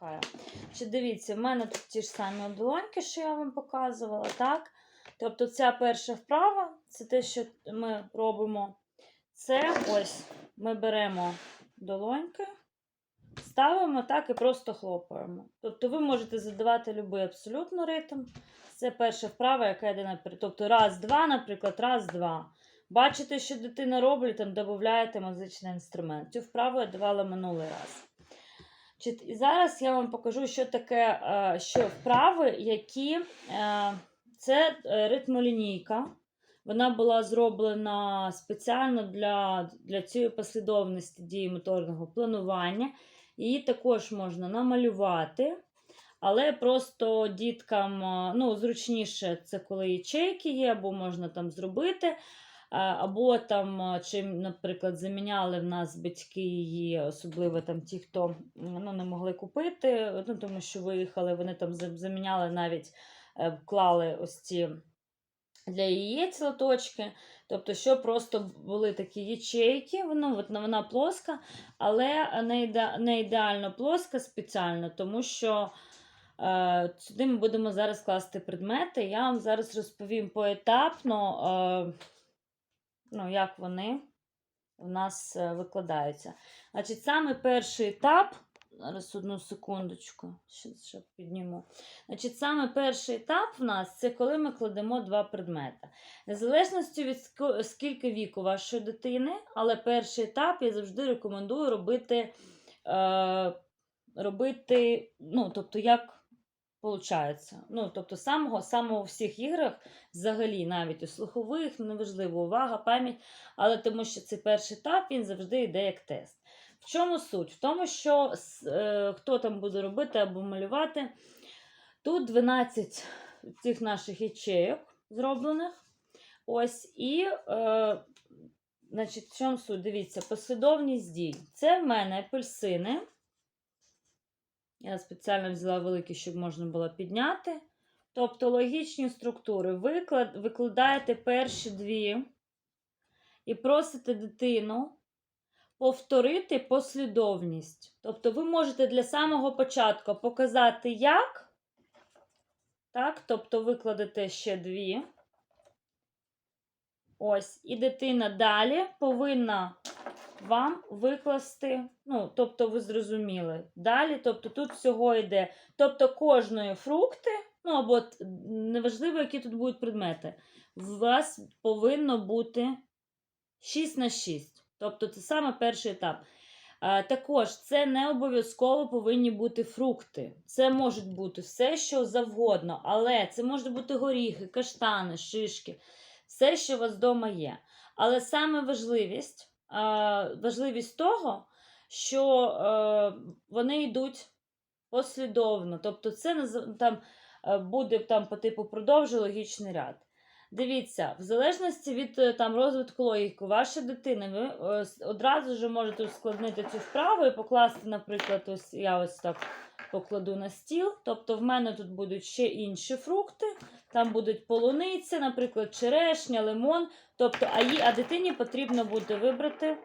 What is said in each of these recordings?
Чекаю. Чи дивіться, в мене тут ті ж самі долоньки, що я вам показувала, так? Тобто ця перша вправа, це те, що ми робимо. Це ось ми беремо долоньки, ставимо так і просто хлопаємо. Тобто ви можете задавати будь-який абсолютно ритм. Це перша вправа, яка йде наперед. Тобто раз, два, наприклад, раз, два. Бачите, що дитина робить, там додаєте музичний інструмент. Цю вправу я давала минулий раз. І зараз я вам покажу, що таке е, що вправи, які е, це е, ритмолінійка. Вона була зроблена спеціально для, для цієї послідовності дії моторного планування. Її також можна намалювати, але просто діткам ну, зручніше це коли ячейки є, або можна там зробити. Е, Або там, е, чим, наприклад, заміняли в нас батьки її, особливо там ті, хто ну, не могли купити, ну, тому що виїхали, вони там заміняли навіть е, вклали ось ці для яєць лоточки. Тобто, що просто були такі ячейки, ну, от вона плоска, але не, іде, не ідеально плоска спеціально, тому що сюди ми будемо зараз класти предмети. Я вам зараз розповім поетапно, ну, як вони у нас е, викладаються. Значить, саме перший етап, зараз одну секундочку, ще, підніму. Значить, саме перший етап в нас це коли ми кладемо два предмети. Незалежності від скільки віку вашої дитини, але перший етап я завжди рекомендую робити, е, робити ну, тобто, як виходить. Ну, тобто, самого, самого всіх іграх, взагалі, навіть у слухових, неважливо, увага, пам'ять, але тому що цей перший етап він завжди йде як тест. В чому суть? В тому, що е, хто там буде робити або малювати, тут 12 цих наших ячейок зроблених. Ось, і, е, значить, в чому суть? Дивіться, послідовність дій. Це в мене апельсини. Я спеціально взяла великі, щоб можна було підняти. Тобто логічні структури. Ви клад- викладаєте перші дві і просите дитину повторити послідовність. Тобто ви можете для самого початку показати, як. Так, тобто викладете ще дві. Ось, і дитина далі повинна вам викласти, ну, тобто ви зрозуміли. Далі, тобто тут всього йде, тобто кожної фрукти, ну або неважливо, які тут будуть предмети, у вас повинно бути 6 на 6. Тобто це саме перший етап. А, також це не обов'язково повинні бути фрукти. Це можуть бути все, що завгодно, але це можуть бути горіхи, каштани, шишки, все, що у вас вдома є. Але саме важливість, важливість того, що е, вони йдуть послідовно. Тобто, це там, е, буде там, по типу продовжуй логічний ряд. Дивіться, в залежності від е, там, розвитку логіки вашої дитини, ви е, одразу ж можете ускладнити цю вправу і покласти, наприклад, ось я ось так покладу на стіл. Тобто, в мене тут будуть ще інші фрукти, там будуть полуниця, наприклад, черешня, лимон. Тобто, а, їй, а дитині потрібно буде вибрати.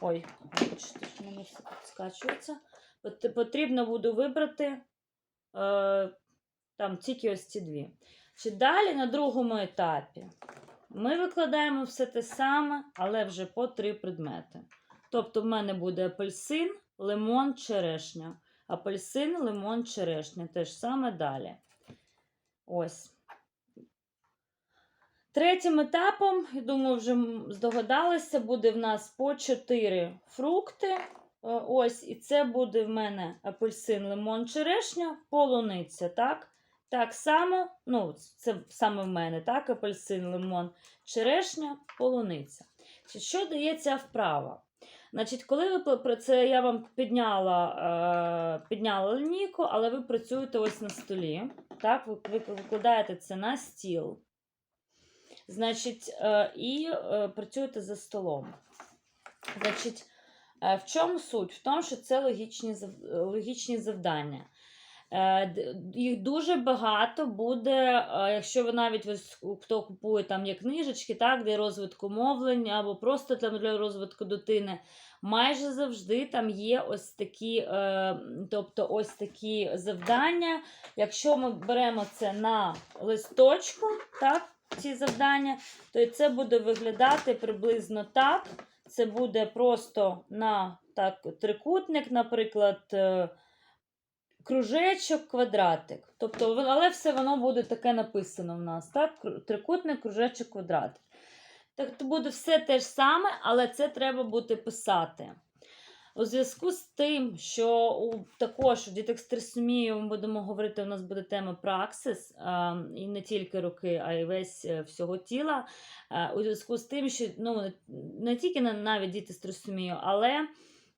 Ой, бачите, що мене все тут скачується. Потрібно буде вибрати е, там тільки ось ці дві. Чи далі на другому етапі ми викладаємо все те саме, але вже по три предмети. Тобто, в мене буде апельсин, лимон, черешня. Апельсин, лимон, черешня. Те ж саме далі. Ось. Третім етапом, я думаю, вже здогадалися, буде в нас по 4 фрукти. Е, Ось, і це буде в мене апельсин, лимон, черешня, полуниця, так? Так само, ну, це саме в мене, так, апельсин, лимон, черешня, полуниця. Що дає ця вправа? Значить, коли ви про це я вам підняла, е, підняла лінійку, але ви працюєте ось на столі. Так, ви, ви викладаєте це на стіл. Значить, е, і е, працюєте за столом. Значить, е, в чому суть? В тому, що це логічні, логічні завдання. Е, Їх дуже багато буде, е, якщо ви навіть хто купує там є книжечки, так, для розвитку мовлення або просто там для розвитку дитини. Майже завжди там є ось такі, е, тобто ось такі завдання. Якщо ми беремо це на листочку, так, ці завдання, то це буде виглядати приблизно так. Це буде просто на так, трикутник, наприклад, кружечок, квадратик. Тобто, але все воно буде таке написано в нас. Так? Трикутник, кружечок, квадратик. Так то буде все те ж саме, але це треба буде писати. У зв'язку з тим, що у, також у діток з ми будемо говорити, у нас буде тема праксис, а, і не тільки руки, а й весь е, всього тіла. Е, у зв'язку з тим, що ну, не- тільки на- навіть діти з трисомією, але,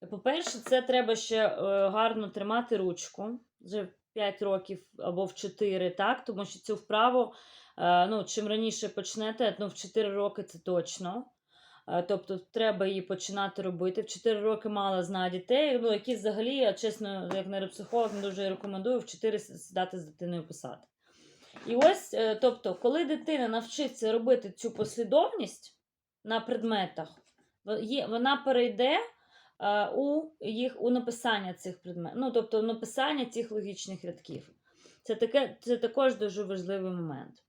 по-перше, це треба ще е, гарно тримати ручку вже в 5 років або в 4, так? тому що цю вправу, е, ну, чим раніше почнете, ну, в 4 роки це точно. Е, Тобто треба її починати робити. В 4 роки мало знає дітей, ну, які взагалі, я чесно, як нейропсихолог, не дуже рекомендую в 4 сідати з дитиною писати. І ось, тобто, коли дитина навчиться робити цю послідовність на предметах, вона перейде у їх у написання цих предметів, ну, тобто написання цих логічних рядків. Це, таке, це також дуже важливий момент.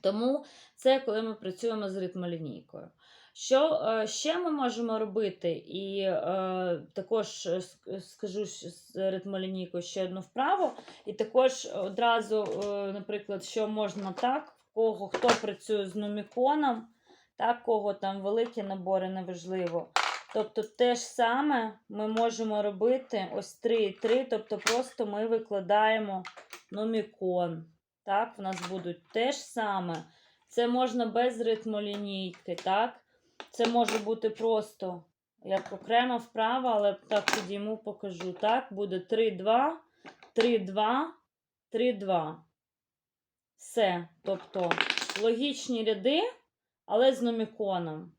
Тому це коли ми працюємо з ритмолінійкою. Що е, ще ми можемо робити? І е, також е, скажу з ритмолінійкою ще одну вправу. І також одразу, е, наприклад, що можна так, в кого хто працює з нуміконом, так, кого там великі набори, неважливо. Тобто те ж саме ми можемо робити ось 3 і 3, тобто просто ми викладаємо нумікон. Так, в нас будуть те ж саме. Це можна без ритмолінійки, так? Це може бути просто як окрема вправа, але так підійму, покажу. Так, буде 3-2, 3-2, 3-2. Все. Тобто логічні ряди, але з номіконом.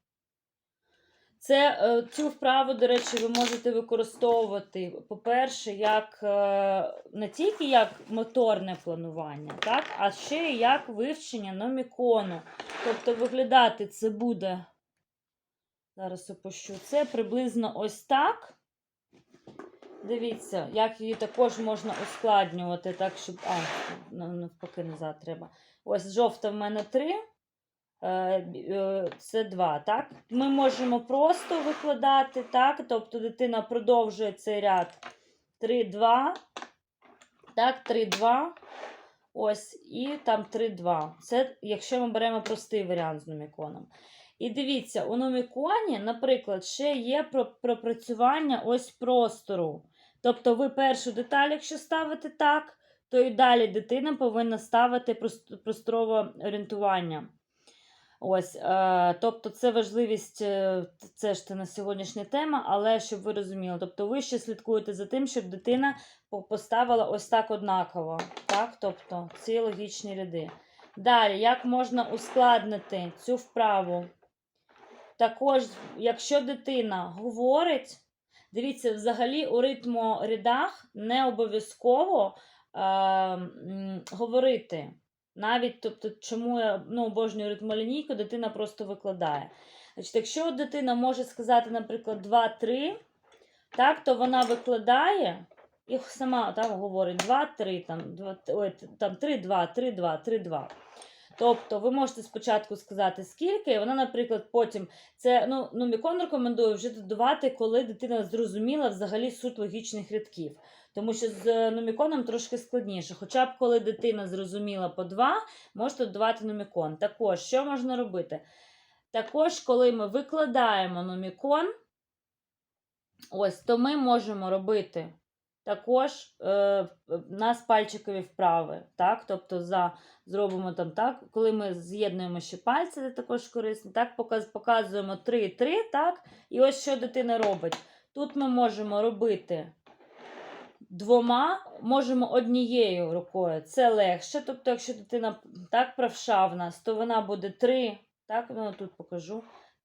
Це, е, цю вправу, до речі, ви можете використовувати, по-перше, як е, не тільки як моторне планування, так, а ще й як вивчення номікону. Тобто виглядати це буде. Зараз опущу. Це приблизно ось так. Дивіться, як її також можна ускладнювати, так, щоб. А, нав- навпаки, назад треба. Ось жовта в мене 3. Це 2, так? Ми можемо просто викладати, так? Тобто дитина продовжує цей ряд 3, 2. Так, 3, 2. Ось, і там 3, 2. Це якщо ми беремо простий варіант з номіконом. І дивіться, у номіконі, наприклад, ще є пропрацювання ось простору. Тобто ви першу деталь, якщо ставите так, то і далі дитина повинна ставити просторове орієнтування. Ось, е, тобто це важливість, е, це ж це на сьогоднішня тема, але щоб ви розуміли, тобто ви ще слідкуєте за тим, щоб дитина поставила ось так однаково. Так? Тобто ці логічні ряди. Далі, як можна ускладнити цю вправу? Також, якщо дитина говорить, дивіться, взагалі у ритморядах не обов'язково е, говорити. Навіть, тобто, чому я ну, обожнюю ритмолінійку, дитина просто викладає. Значить, якщо дитина може сказати, наприклад, 2-3, так, то вона викладає і сама так, говорить 2-3, там, 2, ой, там 3-2, 3-2, 3-2. Тобто ви можете спочатку сказати скільки, і вона, наприклад, потім це ну, ну Мікон рекомендує вже додавати, коли дитина зрозуміла взагалі суть логічних рядків. Тому що з нуміконом трошки складніше. Хоча б коли дитина зрозуміла по два, можете додавати нумікон. Також, що можна робити? Також, коли ми викладаємо нумікон, ось, то ми можемо робити також е, нас пальчикові вправи. Так? Тобто за, зробимо там так, коли ми з'єднуємо ще пальці, це також корисно. Так, показуємо 3-3, так? І ось що дитина робить. Тут ми можемо робити двома, можемо однією рукою. Це легше. Тобто, якщо дитина так правша в нас, то вона буде 3, так, ну тут покажу.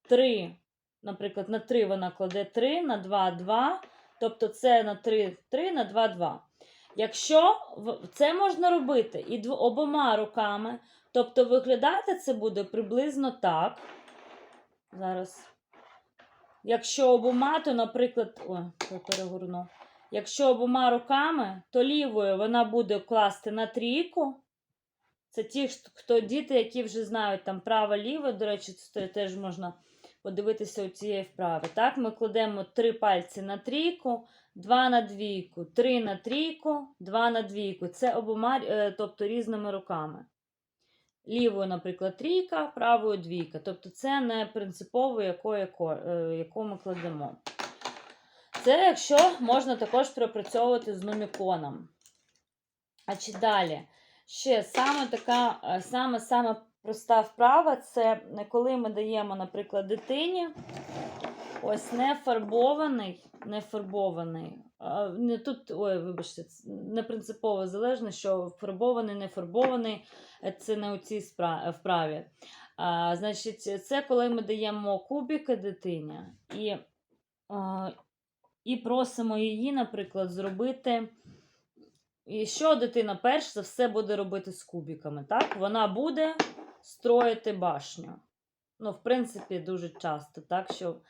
3, наприклад, на 3 вона кладе 3, на 2 2. Тобто це на 3, 3, на 2, 2. Якщо це можна робити і обома руками, тобто виглядати це буде приблизно так. Зараз. Якщо обома, то, наприклад, ой, я перегорну. Якщо обома руками, то лівою вона буде класти на трійку. Це ті, хто- діти, які вже знають там право-ліве, до речі, це теж можна подивитися у цієї вправи. Так, ми кладемо три пальці на трійку, два на двійку, три на трійку, два на двійку. Це обома, е, тобто різними руками. Лівою, наприклад, трійка, правою двійка. Тобто це не принципово, яку, е, яку ми кладемо. Це якщо можна також пропрацьовувати з нуміконом. А чи далі? Ще саме така, е, саме, саме проста вправа це коли ми даємо, наприклад, дитині ось не фарбований, не тут, ой, вибачте, не принципово залежно, що фарбований, не фарбований, е, це не у цій е, вправі. А, значить, це коли ми даємо кубики дитині і, і просимо її, наприклад, зробити. І що дитина перш за все буде робити з кубиками? Так? Вона буде строїти башню. Ну, в принципі, дуже часто. Так, що...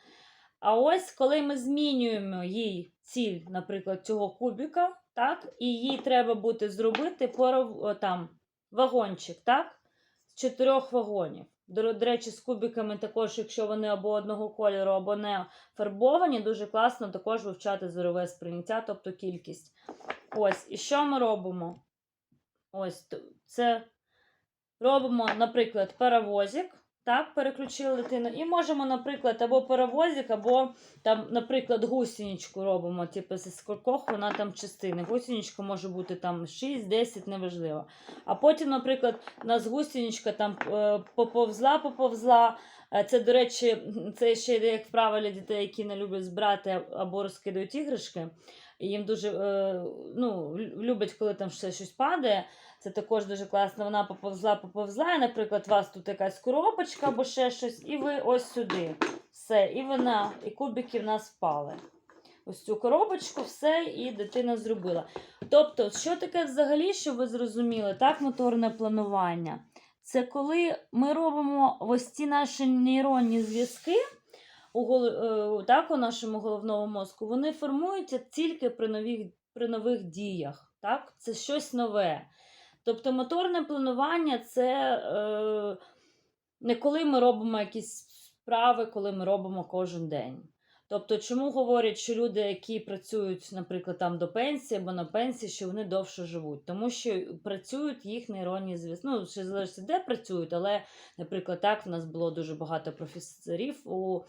А ось коли ми змінюємо їй ціль, наприклад, цього кубика, так, і їй треба буде зробити поров... там, вагончик, так? З чотирьох вагонів. До, до речі, з кубиками також, якщо вони або одного кольору, або не фарбовані, дуже класно також вивчати зорове сприйняття, тобто кількість. Ось, і що ми робимо? Ось це робимо, наприклад, паровозик. Так, переключили дитину. І можемо, наприклад, або паровозик, або там, наприклад, гусеничку робимо. Типу, зі скількох вона там частини. Гусеничка може бути там 6-10, неважливо. А потім, наприклад, у нас гусеничка там е, поповзла, поповзла. Е, Це, до речі, це ще йде як вправа для дітей, які не люблять збирати або розкидають іграшки. І їм дуже е, ну, лю- люблять, коли там ще щось падає. Це також дуже класно. Вона поповзла, поповзла. І, наприклад, у вас тут якась коробочка або ще щось, і ви ось сюди. Все, і вона, і кубики в нас впали. Ось цю коробочку, все, і дитина зробила. Тобто, що таке взагалі, щоб ви зрозуміли, так, моторне планування? Це коли ми робимо ось ці наші нейронні зв'язки у, е, так, у нашому головному мозку, вони формуються тільки при нових, при нових діях. Так? Це щось нове. Тобто моторне планування це е, не коли ми робимо якісь справи, коли ми робимо кожен день. Тобто, чому говорять, що люди, які працюють, наприклад, там до пенсії або на пенсії, що вони довше живуть, тому що працюють їх нейронні зв'язки. Ну, ще залежить, де працюють, але, наприклад, так в нас було дуже багато професорів у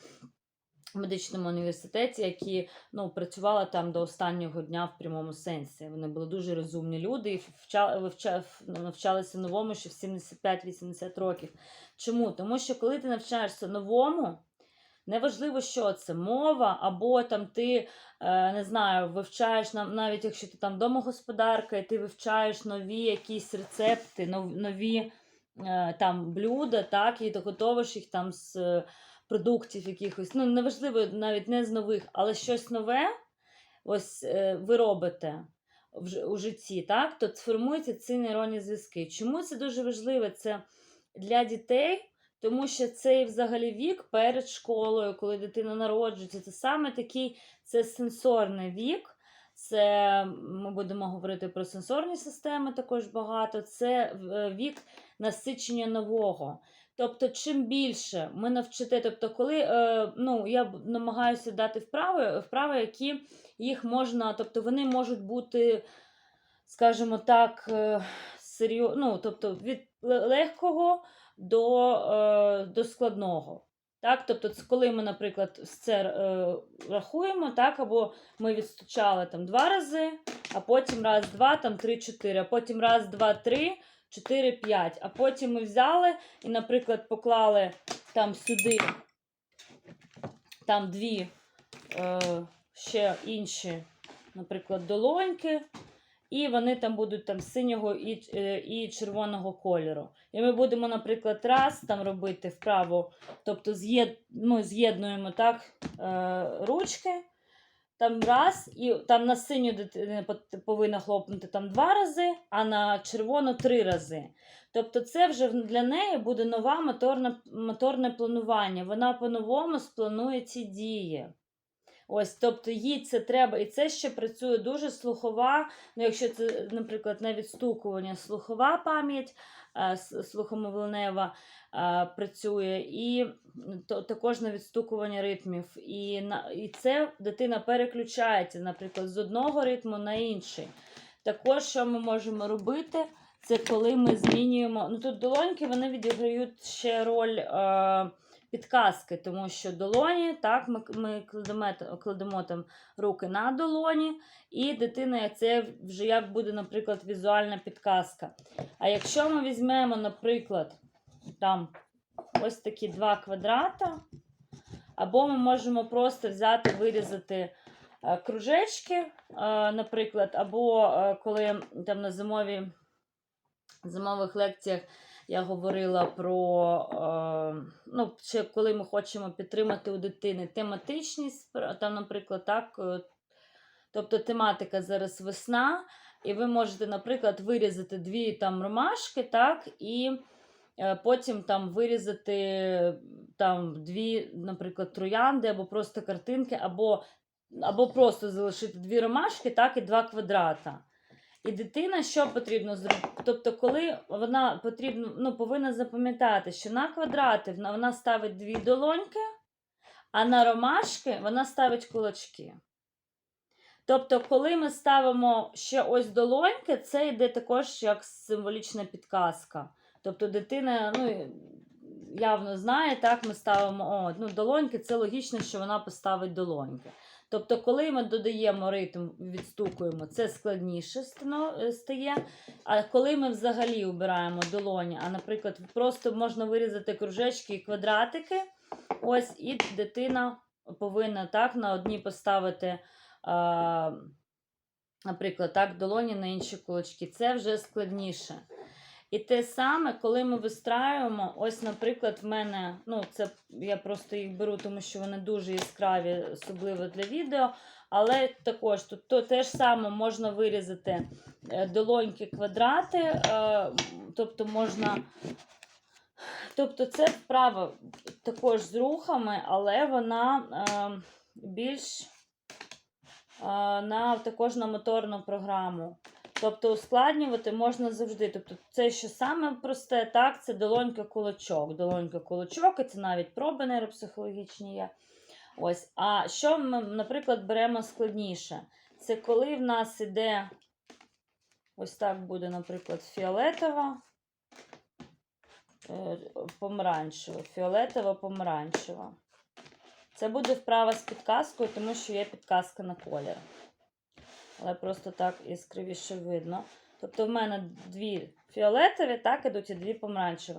медичному університеті, які ну, працювали там до останнього дня в прямому сенсі. Вони були дуже розумні люди і вча, вивча, навчалися новому ще в 75-80 років. Чому? Тому що коли ти навчаєшся новому, неважливо, що це мова, або там ти е, не знаю, вивчаєш навіть якщо ти там домогосподарка, і ти вивчаєш нові якісь рецепти, нові е, там блюда, так, і ти готовиш їх там з е, продуктів якихось. Ну, неважливо, навіть не з нових, але щось нове, ось ви робите. У житті, так, то сформуються ці нейронні зв'язки. Чому це дуже важливо? Це для дітей, тому що цей взагалі вік перед школою, коли дитина народжується, це саме такий це сенсорний вік. Це ми будемо говорити про сенсорні системи також багато. Це е, вік насичення нового. Тобто, чим більше ми навчите, тобто, коли е, ну, я намагаюся дати вправи, вправи, які їх можна, тобто вони можуть бути, скажімо так, е, серйоз, ну, тобто від легкого до, е, до складного. Так? Тобто, коли ми, наприклад, це е, рахуємо, так? або ми відстучали там два рази, а потім раз, два, там три, чотири, а потім раз, два, три, чотири, п'ять. А потім ми взяли і, наприклад, поклали там сюди там дві е, ще інші, наприклад, долоньки, і вони там будуть там синього і, е, і червоного кольору. І ми будемо, наприклад, раз там робити вправо, тобто з'єд, ну, з'єднуємо так е, ручки. там раз, і там на синю дитина повинна хлопнути там два рази, а на червону три рази. Тобто, це вже для неї буде нове моторне, моторне планування. Вона по-новому спланує ці дії. Ось, тобто їй це треба, і це ще працює дуже слухова. Ну, якщо це, наприклад, на відстукування, слухова пам'ять, е, слухомовленева е, працює, і то, також на відстукування ритмів. І, на, і це дитина переключається, наприклад, з одного ритму на інший. Також, що ми можемо робити, це коли ми змінюємо. Ну тут долоньки вони відіграють ще роль е, підказки, тому що долоні, так, ми, ми кладемо, кладемо там руки на долоні, і дитина це вже як буде, наприклад, візуальна підказка. А якщо ми візьмемо, наприклад, там ось такі два квадрата, або ми можемо просто взяти, вирізати е, кружечки, е, наприклад, або е, коли там на зимові, зимових лекціях я говорила про, е, ну, коли ми хочемо підтримати у дитини тематичність, там, наприклад, так, е, тобто тематика зараз весна, і ви можете, наприклад, вирізати дві там ромашки, так, і е, потім там вирізати там дві, наприклад, троянди, або просто картинки, або, або просто залишити дві ромашки, так, і два квадрата. І дитина що потрібно зробити? Тобто, коли вона потрібно, ну, повинна запам'ятати, що на квадрати вона ставить дві долоньки, а на ромашки вона ставить кулачки. Тобто, коли ми ставимо ще ось долоньки, це йде також як символічна підказка. Тобто дитина ну, явно знає, так, ми ставимо о, ну, долоньки, це логічно, що вона поставить долоньки. Тобто, коли ми додаємо ритм, відстукуємо, це складніше е, стає. А коли ми взагалі обираємо долоні, а, наприклад, просто можна вирізати кружечки і квадратики, ось, і дитина повинна так, на одні поставити, наприклад, так, долоні на інші кулачки. Це вже складніше. І те саме, коли ми вистраюємо, ось, наприклад, в мене, ну, це я просто їх беру, тому що вони дуже яскраві, особливо для відео. Але також тут то, те ж саме можна вирізати е, долоньки квадрати, е, тобто можна. Тобто це вправа також з рухами, але вона е, більш на, також на моторну програму. Тобто ускладнювати можна завжди. Тобто, це що саме просте, так, це долонька кулачок. Долонька кулачок, і це навіть проби нейропсихологічні є. Ось. А що ми, наприклад, беремо складніше? Це коли в нас іде, ось так буде, наприклад, фіолетова, е, помаранчева, фіолетова, помаранчева. Це буде вправа з підказкою, тому що є підказка на колір але просто так яскравіше видно. Тобто в мене дві фіолетові, так, ідуть і дві помаранчеві.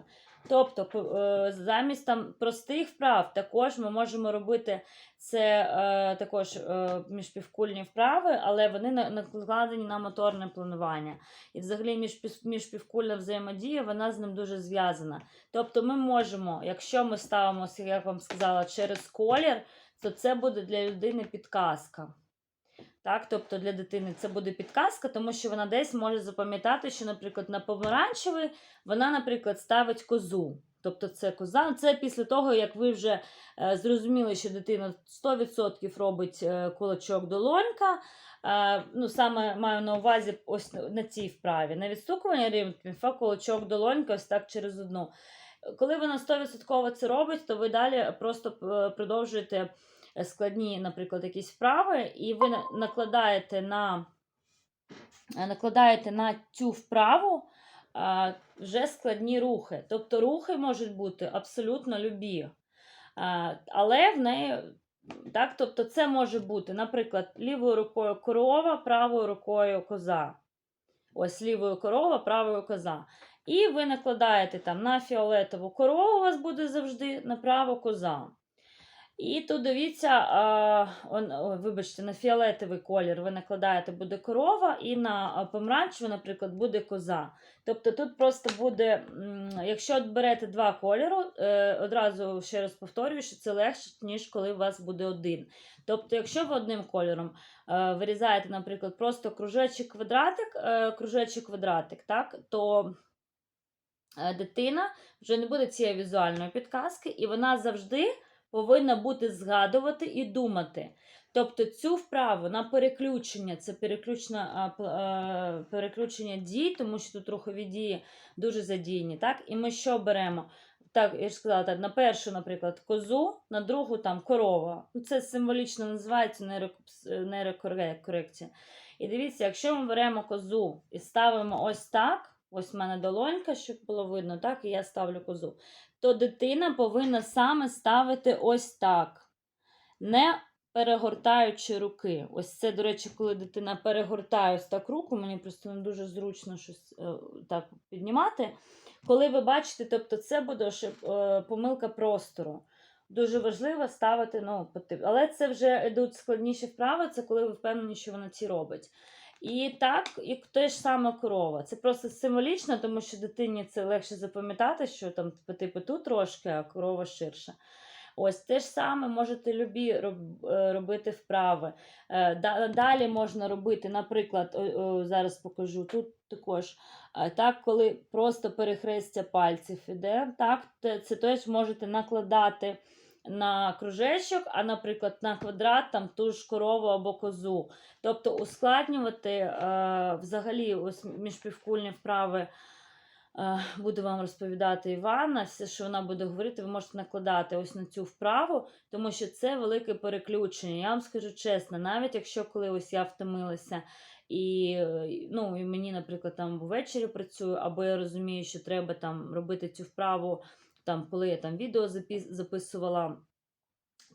Тобто, е, замість там простих вправ, також ми можемо робити це е, також е, міжпівкульні вправи, але вони накладені на моторне планування. І взагалі міжпів- міжпівкульна взаємодія, вона з ним дуже зв'язана. Тобто ми можемо, якщо ми ставимо, як вам сказала, через колір, то це буде для людини підказка. Так, тобто для дитини це буде підказка, тому що вона десь може запам'ятати, що, наприклад, на помаранчевий вона, наприклад, ставить козу. Тобто це коза. Це після того, як ви вже е, зрозуміли, що дитина 100% робить е, кулачок долонька. Е, ну, саме маю на увазі ось на- цій вправі. На відстукування а кулачок долонька ось так через одну. Коли вона 100% це робить, то ви далі просто е, продовжуєте складні, наприклад, якісь вправи, і ви накладаєте на, е, накладаєте на цю вправу а, вже складні рухи. Тобто рухи можуть бути абсолютно любі. А, але в неї. Так, тобто це може бути, наприклад, лівою рукою корова, правою рукою коза. Ось лівою корова, правою коза. І ви накладаєте там на фіолетову корову, у вас буде завжди направо коза. І тут дивіться, а, он, ой, вибачте, на фіолетовий колір ви накладаєте буде корова, і на помаранчевий, наприклад, буде коза. Тобто тут просто буде, якщо берете два кольору, е, одразу ще раз повторюю, що це легше, ніж коли у вас буде один. Тобто, якщо ви одним кольором е, вирізаєте, наприклад, просто кружечок квадратик, е, кружечок квадратик, так, то дитина вже не буде цієї візуальної підказки, і вона завжди повинна бути згадувати і думати. Тобто цю вправу на переключення, це переключна, е, переключення дій, тому що тут рухові дії дуже задіяні. Так? І ми що беремо? Так, я ж сказала, так, на першу, наприклад, козу, на другу там корова. Ну, Це символічно називається нейрокорекція. І дивіться, якщо ми беремо козу і ставимо ось так, ось в мене долонька, щоб було видно, так, і я ставлю козу, то дитина повинна саме ставити ось так, не перегортаючи руки. Ось це, до речі, коли дитина перегортає ось так руку, мені просто не дуже зручно щось е, так піднімати. Коли ви бачите, тобто це буде е, помилка простору. Дуже важливо ставити, ну, але це вже йдуть складніші вправи, це коли ви впевнені, що вона ці робить. І так, і те ж саме корова. Це просто символічно, тому що дитині це легше запам'ятати, що там по типу тут трошки, а корова ширша. Ось те ж саме можете любі е, робити вправи. Е, Далі можна робити, наприклад, зараз покажу тут також. е, Так, коли просто перехрестя пальців іде, так, це теж можете накладати на кружечок, а, наприклад, на квадрат там ту ж корову або козу. Тобто ускладнювати е, взагалі ось міжпівкульні вправи. е, Буде вам розповідати Івана, все, що вона буде говорити, ви можете накладати ось на цю вправу, тому що це велике переключення. Я вам скажу чесно, навіть якщо коли ось я втомилася, і, ну, і мені, наприклад, там ввечері працюю, або я розумію, що треба там робити цю вправу, там, коли я там відео записувала,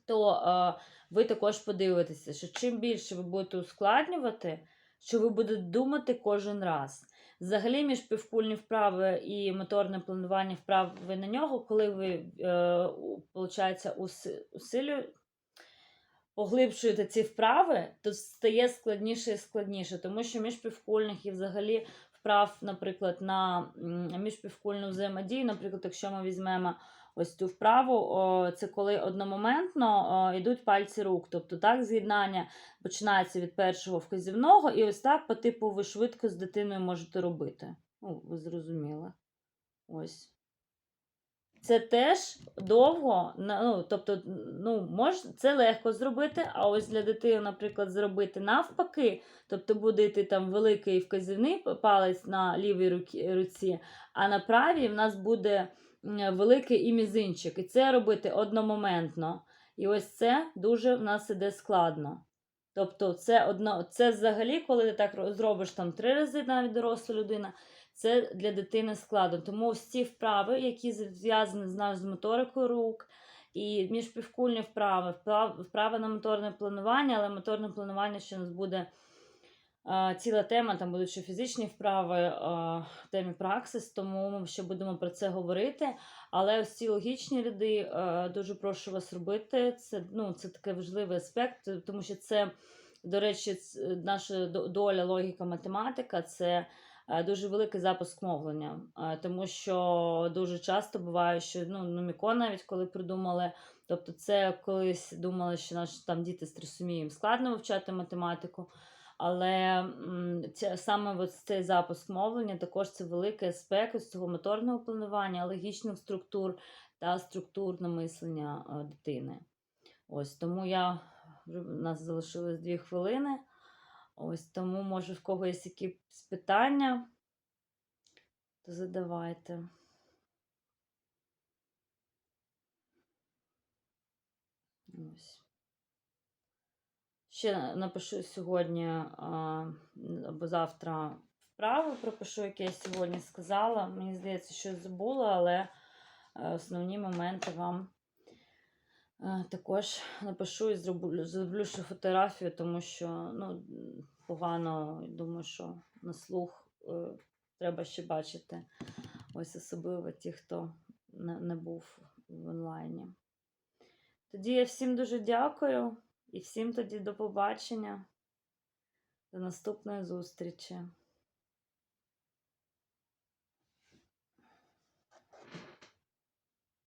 то е, ви також подивитеся, що чим більше ви будете ускладнювати, що ви будете думати кожен раз. Взагалі, міжпівкульні вправи і моторне планування вправи на нього, коли ви, е, получається, усилю, поглибшуєте ці вправи, то стає складніше і складніше, тому що міжпівкульних і взагалі вправ, наприклад, на міжпівкульну взаємодію, наприклад, якщо ми візьмемо ось цю вправу, це коли одномоментно йдуть пальці рук. Тобто так, з'єднання починається від першого вказівного, і ось так по типу ви швидко з дитиною можете робити. Ну, ви зрозуміли. Ось. Це теж довго, ну, тобто, ну, мож, це легко зробити, а ось для дитини, наприклад, зробити навпаки, тобто буде йти там великий вказівний палець на лівій руці, а на правій в нас буде великий і мізинчик. І це робити одномоментно. І ось це дуже в нас іде складно. Тобто, це одно, це взагалі, коли ти так зробиш там три рази, навіть доросла людина, це для дитини складно. Тому ці вправи, які зв'язані з моторикою рук, і міжпівкульні вправи, вправ- вправи на моторне планування, але моторне планування ще у нас буде е, ціла тема, там будуть ще фізичні вправи е, в темі праксис, тому ми ще будемо про це говорити. Але ось ці логічні ряди е, дуже прошу вас робити. Це, ну, це такий важливий аспект, тому що це, до речі, наша доля, логіка, математика це дуже великий запуск мовлення. Е, Тому що дуже часто буває, що ну, Нуміко навіть коли придумали. Тобто, це колись думали, що наші там діти з трисомією складно вивчати математику. Але це, саме ось цей запуск мовлення також це великий аспект ось цього моторного планування, логічних структур та структурне мислення е, дитини. Ось тому я в нас залишилось дві хвилини. Ось тому, може, в кого є якісь питання, то задавайте. Ось. Ще напишу сьогодні або завтра вправи, пропишу, яке я сьогодні сказала. Мені здається, що забула, але е, основні моменти вам також напишу і зроблю, зроблю ще фотографію, тому що ну, погано думаю, що на слух е, треба ще бачити. Ось особливо ті, хто не, не був в онлайні. Тоді я всім дуже дякую і всім тоді до побачення. До наступної зустрічі.